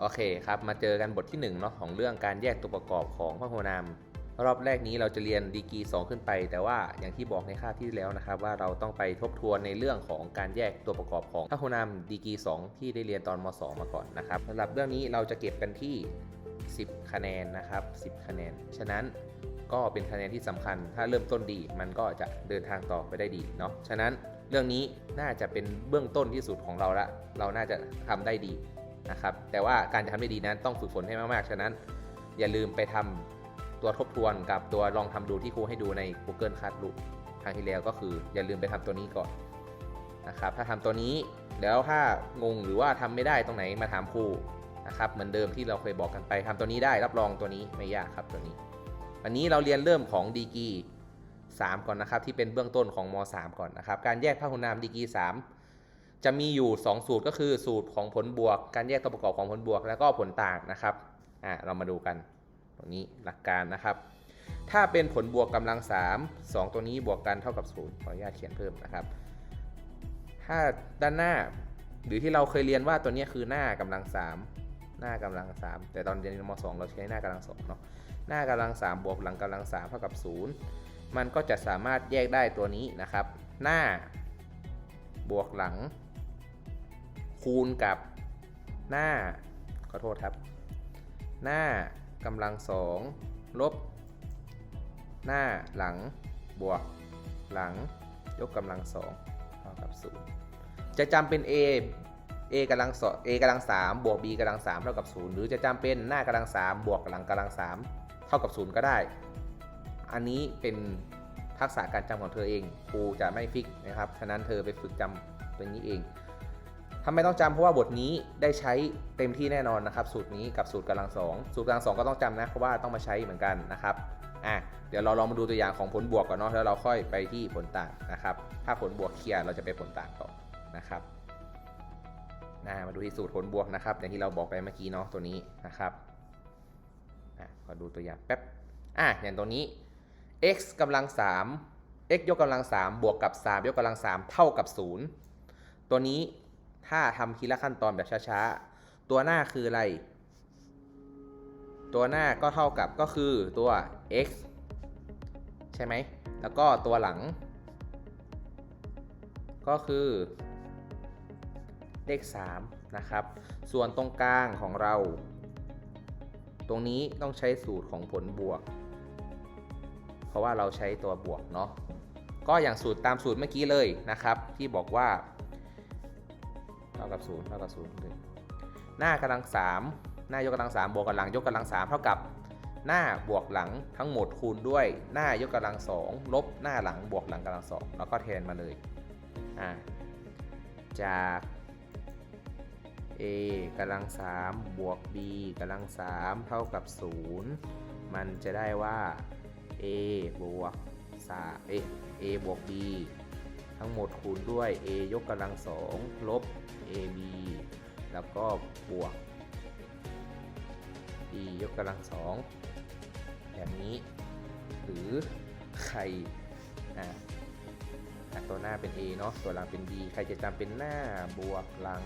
โอเคครับมาเจอกันบทที่1เนาะของเรื่องการแยกตัวประกอบของพหุนาม รอบแรกนี้เราจะเรียนดีกรี2ขึ้นไป แต่ว่าอย่างที่บอกในคาบที่แล้วนะครับว่าเราต้องไปทบทวนในเรื่องของการแยกตัวประกอบของพหุนามดีกรี2ที่ได้เรียนตอนม 2 มาก่อนนะครับสำหรับเรื่องนี้เราจะเก็บกันที่ 10 คะแนนนะครับ 10 คะแนน ฉะนั้นก็เป็นคะแนนที่สำคัญ ถ้าเริ่มต้นดี มันก็จะเดินทางต่อไปได้ดีเนาะฉะนั้นเรื่องนี้น่าจะเป็นเบื้องต้นที่สุดของเราละเราน่าจะทำได้ดี นะครับ แต่ว่าการจะทำได้ดีนั้นต้องฝึกฝนให้มากๆ ฉะนั้น อย่าลืมไปทำตัวทบทวนกับตัวลองทำดูที่ครูให้ดูใน Google Classroom ครั้งที่แล้วก็คือ อย่าลืมไปทำตัวนี้ก่อนนะครับ ถ้าทำตัวนี้แล้วถ้างงหรือว่าทำไม่ได้ตรงไหนมาถามครูนะครับ เหมือนเดิมที่เราเคยบอกกันไปทำตัวนี้ได้รับรองตัวนี้ไม่ยากครับตัวนี้ วันนี้เราเรียนเริ่มของดีกี3ก่อนนะครับที่เป็นเบื้องต้นของม 3 ก่อนนะครับ การแยกพหุนามดีกี3 จะมีอยู่ 2 สูตรก็คือสูตรของผลบวก การแยกตัวประกอบของผลบวก แล้วก็ผลต่างนะครับอ่าเรามาดูกันตรงนี้หลักการนะครับ ถ้าเป็นผลบวกกำลัง 3 2 ตัวนี้บวกกันเท่ากับ0ขออนุญาตเขียนเพิ่มนะครับ ถ้าด้านหน้าหรือที่เราเคยเรียนว่าตัวนี้คือหน้ากำลัง 3 หน้ากำลัง 3 แต่ตอนเรียนม 2 เราใช้หน้ากำลัง2เนาะหน้ากำลัง 3 บวกหลังกำลัง 3 เท่ากับ 0 มันก็จะสามารถแยกได้ตัวนี้นะครับ หน้าบวกหลัง คูณกับหน้า ขอโทษครับ หน้ากำลังสองลบ หน้าหลังบวก หลัง ยกกำลังสองเท่ากับศูนย์จะจำเป็น a a กำลังสอง a กำลังสามบวก b กำลังสามเท่ากับศูนย์หรือจะจำเป็นหน้ากำลังสามบวกหลังกำลังสามเท่ากับศูนย์ก็ได้ อันนี้เป็นทักษะการจำของเธอเองครูจะไม่ฟิกนะครับ ฉะนั้นเธอไปฝึกจำตรงนี้เอง ทำไมต้องจำเพราะว่าบทนี้ได้ใช้เต็มที่แน่นอนนะครับสูตรนี้กับสูตรกำลังสองสูตรกำลังสองก็ต้องจำนะเพราะว่าต้องมาใช้เหมือนกันนะครับอะเดี๋ยวเราลองมาดูตัวอย่างของผลบวกก่อนเนาะแล้วเราค่อยไปที่ผลต่างนะครับ ถ้าผลบวกเคลียร์เราจะไปผลต่างต่อนะครับมาดูที่สูตรผลบวกนะครับอย่างที่เราบอกไปเมื่อกี้เนาะตัวนี้นะครับอะขอดูตัวอย่างแป๊บอะอย่างตัวนี้ x กำลัง 3 x ยกกำลัง 3 บวกกับ 3 ยกกำลัง 3 เท่ากับ 0 ตัวนี้ ถ้าทำทีละขั้นตอนแบบช้าๆ ตัวหน้าคืออะไร ตัวหน้าก็เท่ากับก็คือตัว x ใช่ไหม แล้วก็ตัวหลัง ก็คือเลข3นะครับ ส่วนตรงกลางของเรา ตรงนี้ต้องใช้สูตรของผลบวก เพราะว่าเราใช้ตัวบวกเนาะ ก็อย่างสูตรตามสูตรเมื่อกี้เลยนะครับ ที่บอกว่า เท่ากับ0เท่ากับ0เลยหน้ากำลัง3หน้ายกกำลัง3บวกกับหลังยกกำลัง3เท่ากับหน้าบวกหลังทั้งหมดคูณด้วยหน้ายกกำลัง2ลบหน้าหลังบวกหลังกำลัง2แล้วก็แทนมาเลยอ่าจาก a กำลัง3บวก b กำลัง3เท่ากับ 0 มันจะได้ว่า a บวก3 a a บวก b ทั้งหมดคูณด้วย a ยกกำลังสองลบ ab แล้วก็บวก b ยกกำลังสองแบบนี้ หรือใครอะตัวหน้าเป็น a เนาะตัวหลังเป็น b ใครจะจำเป็นหน้าบวกหลัง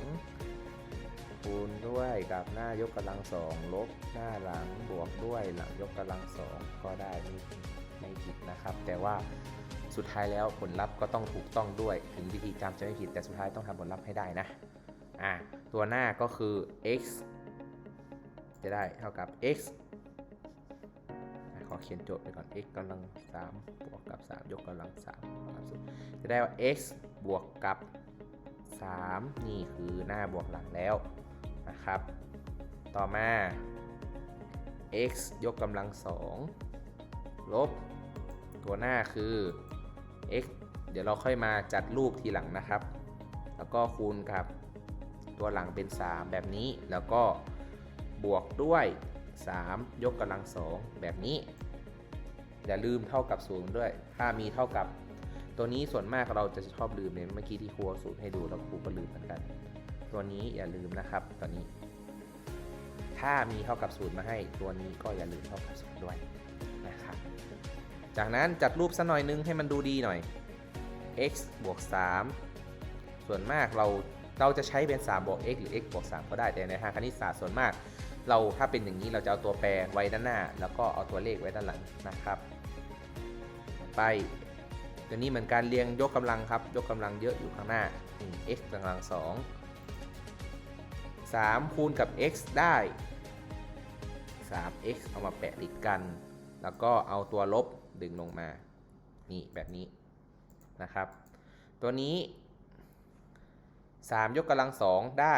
คูณด้วยกับหน้ายกกำลังสองลบหน้าหลังบวกด้วยหลังยกกำลังสองก็ได้ไม่ผิดนะครับ แต่ว่า สุดท้ายแล้วผลลัพธ์ก็ต้องถูกต้องด้วย ถึงวิธีจำจะไม่ผิดแต่สุดท้ายต้องทำผลลัพธ์ให้ได้นะอ่าตัวหน้าก็คือ x จะได้เท่ากับ x ขอเขียนโจทย์ไปก่อน x กำลัง3บวกกับ 3 ยกกำลัง3ครับจะได้ว่า x บวกกับ 3 นี่คือหน้าบวกหลังแล้วนะครับ ต่อมา x ยกกำลัง 2 ลบ ตัวหน้าคือ x เดี๋ยวเราค่อยมาจัดรูปทีหลังนะครับ แล้วก็คูณกับตัวหลังเป็น 3 แบบนี้ แล้วก็บวกด้วย 3 ยกกำลัง2แบบนี้ อย่าลืมเท่ากับ0ด้วย ถ้ามีเท่ากับ ตัวนี้ส่วนมากเราจะชอบลืมเนี่ยเมื่อกี้ที่ครูสูตรให้ดูแล้วครูก็ลืมเหมือนกัน ตัวนี้อย่าลืมนะครับตัวนี้ ถ้ามีเท่ากับ0มาให้ ตัวนี้ก็อย่าลืมเท่ากับ0ด้วยนะครับ จากนั้นจัดรูปสัหน่อยนึงให้มันดูดีหน่อย x บวก 3 ส่วนมากเราเราจะใช้เป็น 3 บวก x หรือ x บวก 3 ก็ได้แต่ในทางคณิตศาสตร์ส่วนมาก เราถ้าเป็นอย่างนี้เราจะเอาตัวแปรไว้ด้านหน้า แล้วก็เอาตัวเลขไว้ด้านหลังนะครับ ไปตัวนี้เหมือนการเรียงยกกำลังครับ ยกกำลังเยอะอยู่ข้างหน้า x กำลัง 2 3 คูณกับ x ได้ 3x เอามาแปะติดกัน แล้วก็เอาตัวลบ ดึงลงมา นี่แบบนี้นะครับ ตัวนี้ 3 ยกกำลัง2ได้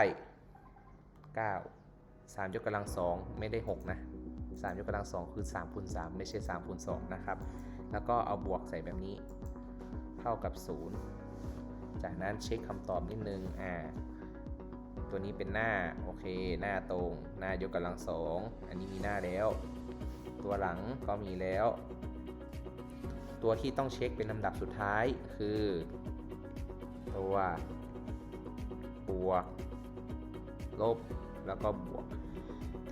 9 3 ยกกำลัง2ไม่ได้ 6 นะ 3 ยกกำลัง2คือ3คูณ3ไม่ใช่3คูณ2นะครับ แล้วก็เอาบวกใส่แบบนี้ เท่ากับ 0 จากนั้นเช็คคำตอบนิดนึงอ่าตัวนี้เป็นหน้า โอเค หน้าตรง หน้ายกกำลัง2อันนี้มีหน้าแล้ว ตัวหลังก็มีแล้ว ตัวที่ต้องเช็คเป็นลำดับสุดท้ายคือ ตัวบวก ลบ แล้วก็บวก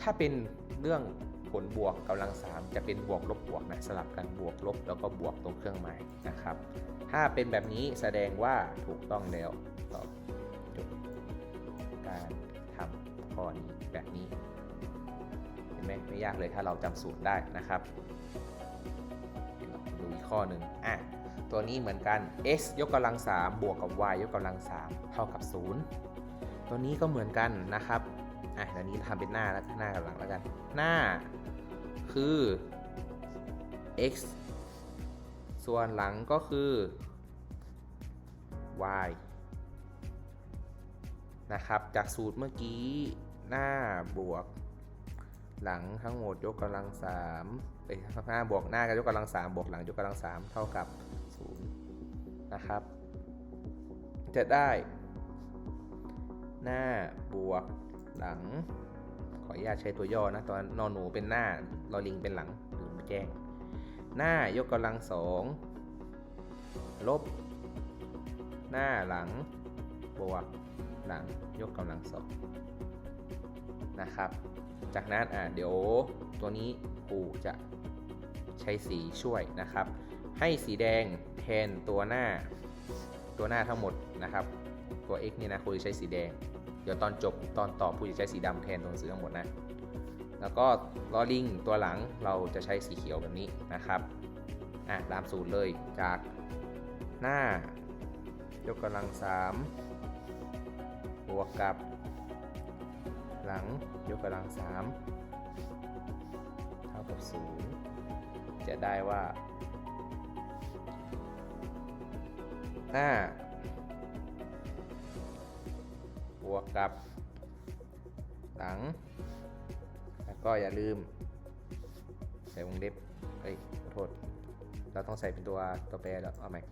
ถ้าเป็นเรื่องผลบวกกำลัง 3 จะเป็นบวกลบบวกนะสลับกันบวกลบแล้วก็บวกตรงเครื่องหมายนะครับ ถ้าเป็นแบบนี้แสดงว่าถูกต้องแล้วตอบจบการทำข้อนี้แบบนี้เห็นไหมไม่ยากเลยถ้าเราจำสูตรได้นะครับ ข้อหนึ่งอะตัวนี้เหมือนกัน x ยกกำลัง 3 บวกกับ y ยกกำลัง 3 เท่ากับ 0 ตัวนี้ก็เหมือนกันนะครับอะเดี๋วนี้ทำเป็นหน้าแล้วหน้ากับหลังแล้วกัน หน้าคือ x ส่วนหลังก็คือ y นะครับจากสูตรเมื่อกี้หน้าบวก หลังทั้งหมดยกกำลัง 3 x เท่าบวกหน้ากยกกำลังสามบวกหลังยกกำลังสามเท่ากับศูนย์นะครับ จะได้ หน้าบวกหลัง ขออนุญาตใช้ตัวย่อนะตอนนอนหนูเป็นหน้าลอลิงเป็นหลังหรือแจ้ง หน้ายกกำลังสองลบ หน้าหลังบวกหลังยกกำลังสองนะครับ จากนั้นอะเดี๋ยวตัวนี้ปู่จะ ใช้สีช่วยนะครับ ให้สีแดงแทนตัวหน้าตัวหน้าทั้งหมดนะครับ ตัว x นี่นะครูจะใช้สีแดง เดี๋ยวตอนจบตอนตอบครูจะใช้สีดำแทนตัวหนังสือทั้งหมดนะ แล้วก็ลอลิงตัวหลังเราจะใช้สีเขียวแบบนี้นะครับอะตามสูตรเลยจากหน้ายกกำลัง3บวกกับ หลังยกกำลัง3เท่ากับ0 จะได้ว่าหน้าบวกกับหลัง แล้วก็อย่าลืม ใส่วงเล็บเอ้ยขอโทษ เราต้องใส่เป็นตัวตัวแปรแล้วเอาใหม่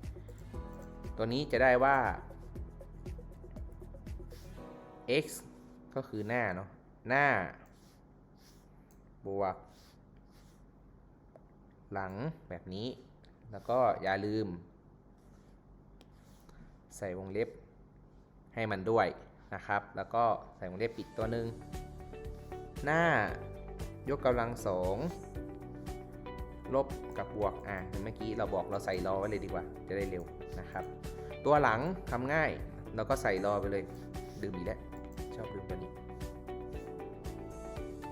ตัวนี้จะได้ว่า x ก็คือหน้าเนาะหน้า บวก หลังแบบนี้ แล้วก็อย่าลืม ใส่วงเล็บให้มันด้วยนะครับ แล้วก็ใส่วงเล็บปิดตัวหนึ่งหน้ายกกำลังสองลบกับบวกอะเมื่อกี้เราบอกเราใส่รอไว้เลยดีกว่า จะได้เร็วนะครับ ตัวหลังทำง่ายเราก็ใส่รอไปเลย ดื่มอีกแล้วชอบดื่มตัวนี้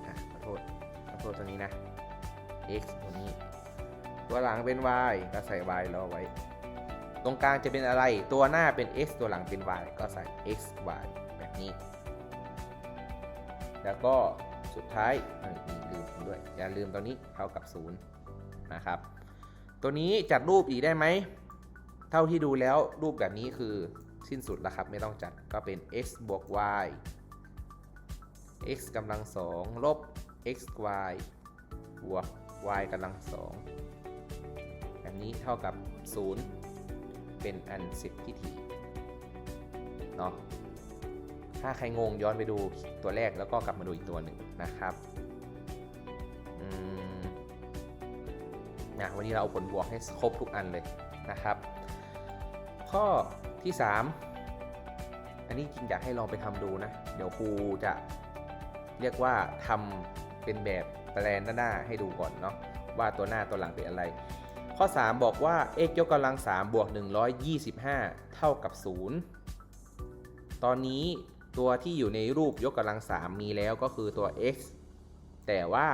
อะขอโทษขอโทษตัวนี้นะ x ตัวนี้ ตัวหลังเป็น y ก็ใส่ y รอไว้ ตรงกลางจะเป็นอะไร ตัวหน้าเป็น x ตัวหลังเป็น y ก็ใส่ x y แบบนี้ แล้วก็สุดท้ายมีลืมด้วย อย่าลืมตัวนี้เท่ากับ 0 นะครับ ตัวนี้จัดรูปอีกได้ไหม เท่าที่ดูแล้วรูปแบบนี้คือสิ้นสุดแล้วครับ ไม่ต้องจัดก็เป็น x บวก y x กำลังสองลบ x y บวก y กำลังสอง นี้เท่ากับ 0 เป็นอันเสร็จพิธีเนาะถ้าใครงงย้อนไปดูตัวแรกแล้วก็กลับมาดูอีกตัวหนึ่งนะครับอืมนะวันนี้เราเอาผลบวกให้ครบทุกอันเลยนะครับ ข้อที่ 3 อันนี้จริงอยากให้ลองไปทำดูนะ เดี๋ยวครูจะเรียกว่าทำเป็นแบบแปลนหน้าให้ดูก่อนเนาะว่าตัวหน้าตัวหลังเป็นอะไร ข้อ 3 บอกว่า x ยกกำลัง3บวก125 เท่ากับ 0 ตอนนี้ตัวที่อยู่ในรูปยกกำลัง 3 มีแล้วก็คือตัว x แต่ว่า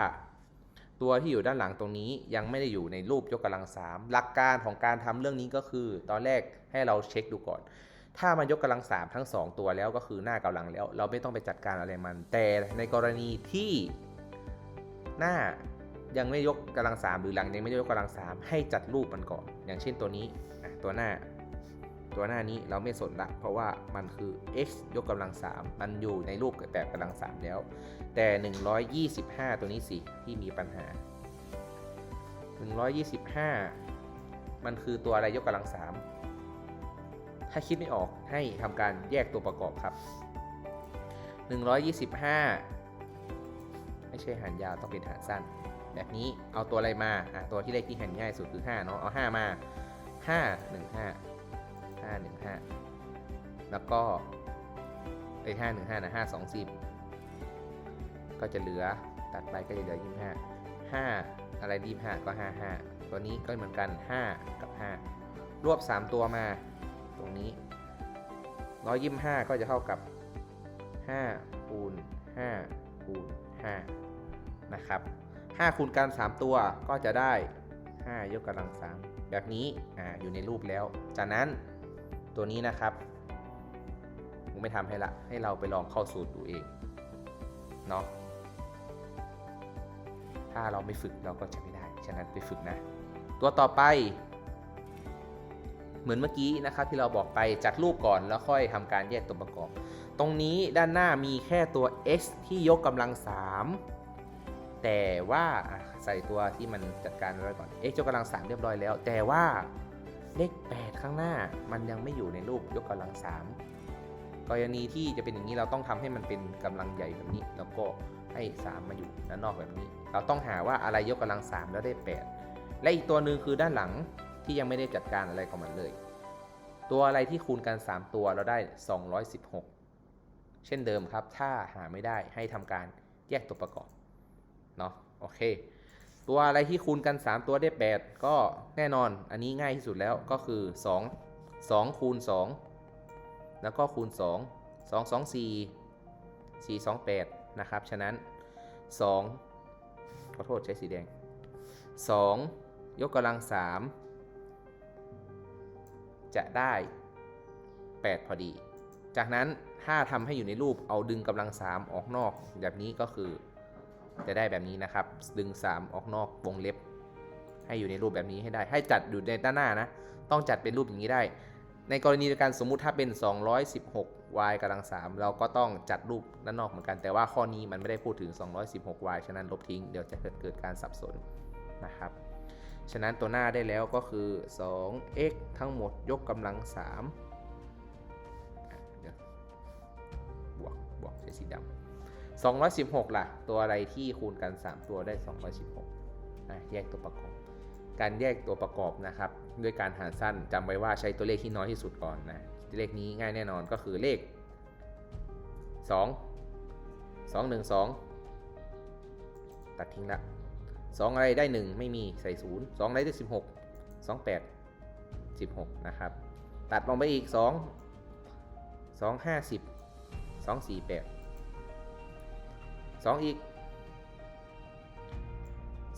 ตัวที่อยู่ด้านหลังตรงนี้ยังไม่ได้อยู่ในรูปยกกำลัง 3 หลักการของการทำเรื่องนี้ก็คือ ตอนแรกให้เราเช็คดูก่อน ถ้ามันยกกำลัง 3 ทั้ง 2 ตัวแล้วก็คือหน้ากำลังแล้ว เราไม่ต้องไปจัดการอะไรมัน แต่ในกรณีที่หน้า ยังไม่ยกกำลัง 3 หรือหลังยังไม่ได้ยกกำลัง 3 ให้จัดรูปมันก่อน อย่างเช่นตัวนี้อะตัวหน้า ตัวหน้านี้เราไม่สนละ เพราะว่ามันคือ x ยกกำลัง 3 มันอยู่ในรูปแบบกำลัง 3 แล้ว แต่ 125 ตัวนี้สิที่มีปัญหา 125 มันคือตัวอะไรยกกำลัง 3 ถ้าคิดไม่ออกให้ทำการแยกตัวประกอบครับ 125 ไม่ใช่หารยาวต้องเป็นหารสั้น แบบนี้เอาตัวอะไรมาอะตัวที่เลขที่หารง่ายสุดคือ5เนาะเอา 5 มา 5 1 5ห้าหนึ่งห้าแล้วก็ไอ้ห้าหนึ่งห้านะห้าสองสิบก็จะเหลือตัดไปก็จะเหลือยี่ห้าห้าอะไรยี่ห้าก็ห้าห้าตัวนี้ก็เหมือนกันห้ากับห้ารวบสามตัวมาตรงนี้ร้อยยี่ห้าก็จะเท่ากับห้าคูณห้าคูณห้านะครับ ห้าคูณกันสามตัวก็จะได้ห้ายกกำลังสามแบบนี้อ่าอยู่ในรูปแล้ว จากนั้นตัวนี้นะครับผมไม่ทำให้ละ ให้เราไปลองเข้าสูตรดูเองเนาะถ้าเราไม่ฝึกเราก็จะไม่ได้ ฉะนั้นไปฝึกนะ ตัวต่อไป เหมือนเมื่อกี้นะครับที่เราบอกไปจัดรูปก่อนแล้วค่อยทำการแยกตัวประกอบ ตรงนี้ด้านหน้ามีแค่ตัว x ที่ยกกำลัง 3 แต่ว่าใส่ตัวที่มันจัดการไว้ก่อน x ยกกำลัง3เรียบร้อยแล้ว แต่ว่าเลข 8 ข้างหน้ามันยังไม่อยู่ในรูปยกกำลัง3กรณีที่จะเป็นอย่างนี้เราต้องทำให้มันเป็นกำลังใหญ่แบบนี้ แล้วก็ให้ 3 มาอยู่ด้านนอกแบบนี้ เราต้องหาว่าอะไรยกกำลัง 3 แล้วได้ 8 และอีกตัวหนึ่งคือด้านหลังที่ยังไม่ได้จัดการอะไรกับมันเลย ตัวอะไรที่คูณกัน 3 ตัวเราได้ 216 เช่นเดิมครับ ถ้าหาไม่ได้ให้ทำการแยกตัวประกอบ เนาะโอเค ตัวอะไรที่คูณกัน 3 ตัวได้ 8 ก็แน่นอนอันนี้ง่ายที่สุดแล้วก็คือ 2 2คูณ2แล้วก็คูณ 2 2 2 4 4 2 8นะครับ ฉะนั้น 2 ขอโทษใช้สีแดง 2 ยกกำลัง 3 จะได้ 8 พอดี จากนั้นถ้าทำให้อยู่ในรูปเอาดึงกำลัง 3 ออกนอกแบบนี้ก็คือ จะได้แบบนี้นะครับ ดึง 3 ออกนอกวงเล็บ ให้อยู่ในรูปแบบนี้ให้ได้ ให้จัดอยู่ในด้านหน้านะ ต้องจัดเป็นรูปอย่างนี้ได้ ในกรณีการสมมุติถ้าเป็น 216 y กำลัง 3 เราก็ต้องจัดรูปด้านนอกเหมือนกัน แต่ว่าข้อนี้มันไม่ได้พูดถึง 216 y ฉะนั้นลบทิ้ง เดี๋ยวจะเกิดเกิดการสับสนนะครับ ฉะนั้นตัวหน้าได้แล้วก็คือ 2x ทั้งหมดยกกำลัง 3 บวก บวกใช้สีดำ 216 ล่ะ ตัวอะไรที่คูณกัน 3 ตัวได้ 216อะแยกตัวประกอบ การแยกตัวประกอบนะครับ ด้วยการหารสั้นจำไว้ว่าใช้ตัวเลขที่น้อยที่สุดก่อนนะเลขนี้ง่ายแน่นอนก็คือเลข 2 2 1 2 ตัดทิ้งละ 2 อะไรได้ 1 ไม่มีใส่ 0 2 อะไรได้ 16 2 8 16 นะครับ ตัดลงไปอีก 2 2 50 2 4 8 2 อีก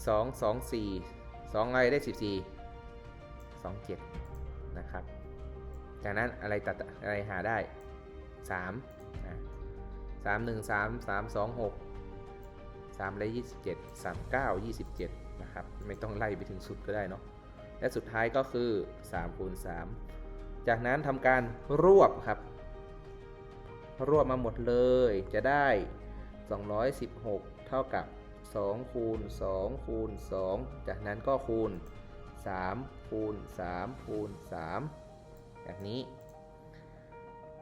2 2 4 2อะไรได้ 14 2 7 นะครับ จากนั้นอะไรตัดอะไรหาได้ 3 นะ3 1 3 3 2 6 3อะไร27 3 9 27 นะครับ ไม่ต้องไล่ไปถึงสุดก็ได้เนาะ และสุดท้ายก็คือ3คูณ3จากนั้นทำการรวบครับ รวบมาหมดเลยจะได้ 216 เท่ากับ 2 คูณ 2 คูณ 2 จากนั้นก็คูณ 3 คูณ 3 คูณ 3 แบบนี้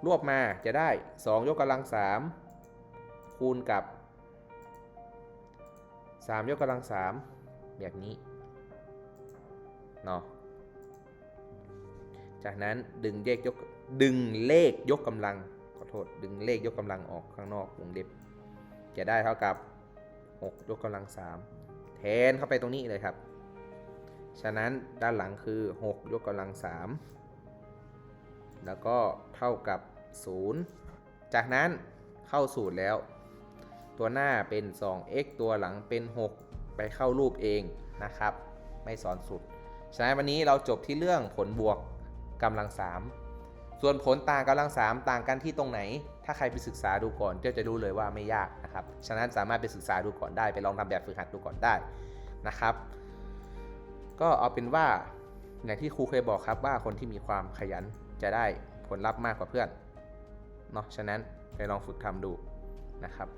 รวบมาจะได้ 2 ยกกำลัง 3 คูณกับ 3 ยกกำลัง 3 แบบนี้เนาะจากนั้นดึงเลขยกดึงเลขยกกำลังขอโทษดึงเลขยกกำลังออกข้างนอกวงเล็บ จะได้เท่ากับ 6 ยกกำลัง 3 แทนเข้าไปตรงนี้เลยครับ ฉะนั้นด้านหลังคือ 6 ยกกำลัง 3 แล้วก็เท่ากับ 0 จากนั้นเข้าสูตรแล้ว ตัวหน้าเป็น 2x ตัวหลังเป็น 6 ไปเข้ารูปเองนะครับ ไม่สอนสูตรฉะนั้นวันนี้เราจบที่เรื่องผลบวกกำลัง 3 ส่วนผลต่างกำลัง 3 ต่างกันที่ตรงไหน ถ้าใครไปศึกษาดูก่อนก็จะรู้เลยว่าไม่ยากนะครับ ฉะนั้นสามารถไปศึกษาดูก่อนได้ ไปลองทำแบบฝึกหัดดูก่อนได้นะครับ ก็เอาเป็นว่าอย่างที่ครูเคยบอกครับว่าคนที่มีความขยันจะได้ผลลัพธ์มากกว่าเพื่อนเนาะ ฉะนั้นไปลองฝึกทำดูนะครับ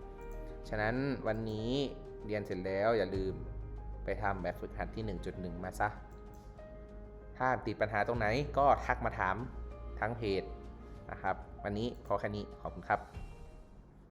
ฉะนั้นวันนี้เรียนเสร็จแล้วอย่าลืมไปทำแบบฝึกหัดที่ 1.1 มาซะ ถ้าติดปัญหาตรงไหนก็ทักมาถามทั้งเพจนะครับ วันนี้พอแค่นี้ขอบคุณครับ